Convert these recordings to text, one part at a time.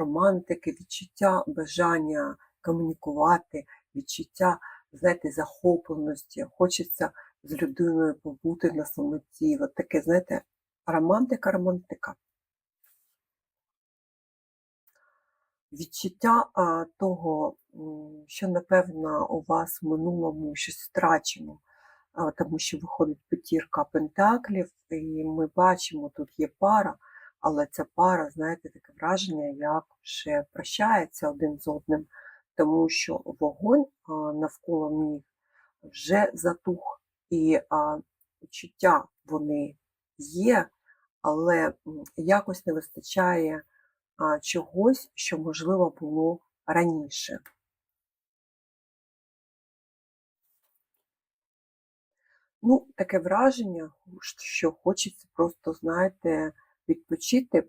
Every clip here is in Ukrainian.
романтики, відчуття бажання комунікувати, відчуття, знаєте, захопленості, хочеться з людиною побути на самоті. От таке, знаєте, романтика, романтика. Відчуття а, того, що, напевно, у вас в минулому щось втрачено, тому що виходить п'ятірка пентаклів, і ми бачимо, тут є пара, але ця пара, знаєте, таке враження, як вже прощається один з одним, тому що вогонь навколо них вже затух, і а, відчуття вони є, але якось не вистачає чогось, що можливо було раніше. Ну, таке враження, що хочеться просто, знаєте, відпочити.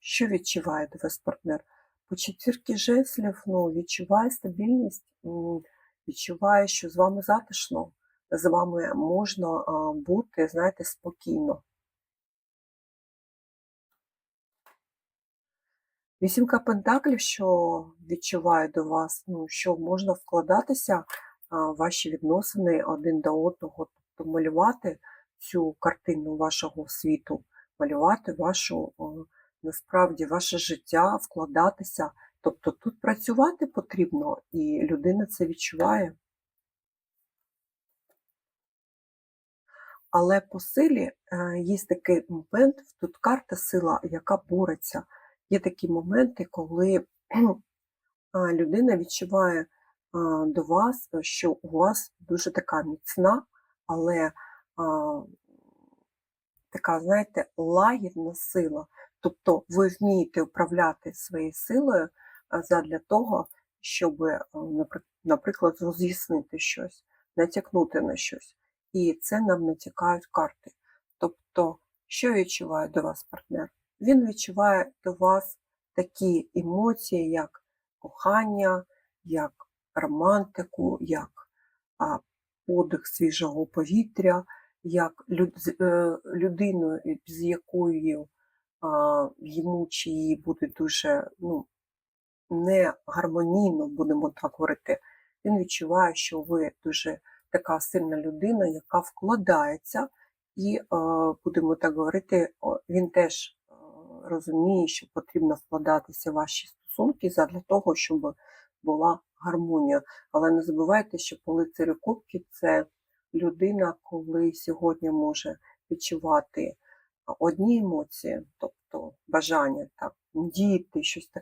Що відчуває до вас партнер? По четвірки жеслів ну, відчуває стабільність, відчуває, що з вами затишно, з вами можна бути, знаєте, спокійно. Вісімка пентаклів, що відчуває до вас, ну, що можна вкладатися в ваші відносини один до одного, тобто малювати цю картину вашого світу, малювати вашу, насправді, ваше життя, вкладатися. Тобто тут працювати потрібно, і людина це відчуває. Але по силі е, є такий момент, тут карта сила, яка бореться. Є такі моменти, коли людина відчуває до вас, що у вас дуже така міцна, але така, знаєте, лагідна сила. Тобто ви вмієте управляти своєю силою задля того, щоб, а, наприклад, роз'яснити щось, натякнути на щось. І це нам натякають карти. Тобто, що відчуває до вас партнер? Він відчуває до вас такі емоції, як кохання, як романтику, як подих свіжого повітря, як е, людину, з якою йому чи їй буде дуже ну, не гармонійно, будемо так говорити. Він відчуває, що ви дуже така сильна людина, яка вкладається, і, е, будемо так говорити, він теж е, розуміє, що потрібно вкладатися в ваші стосунки задля того, щоб була гармонія. Але не забувайте, що по лицарю кубків це людина, коли сьогодні може відчувати одні емоції, тобто бажання так, діяти, щось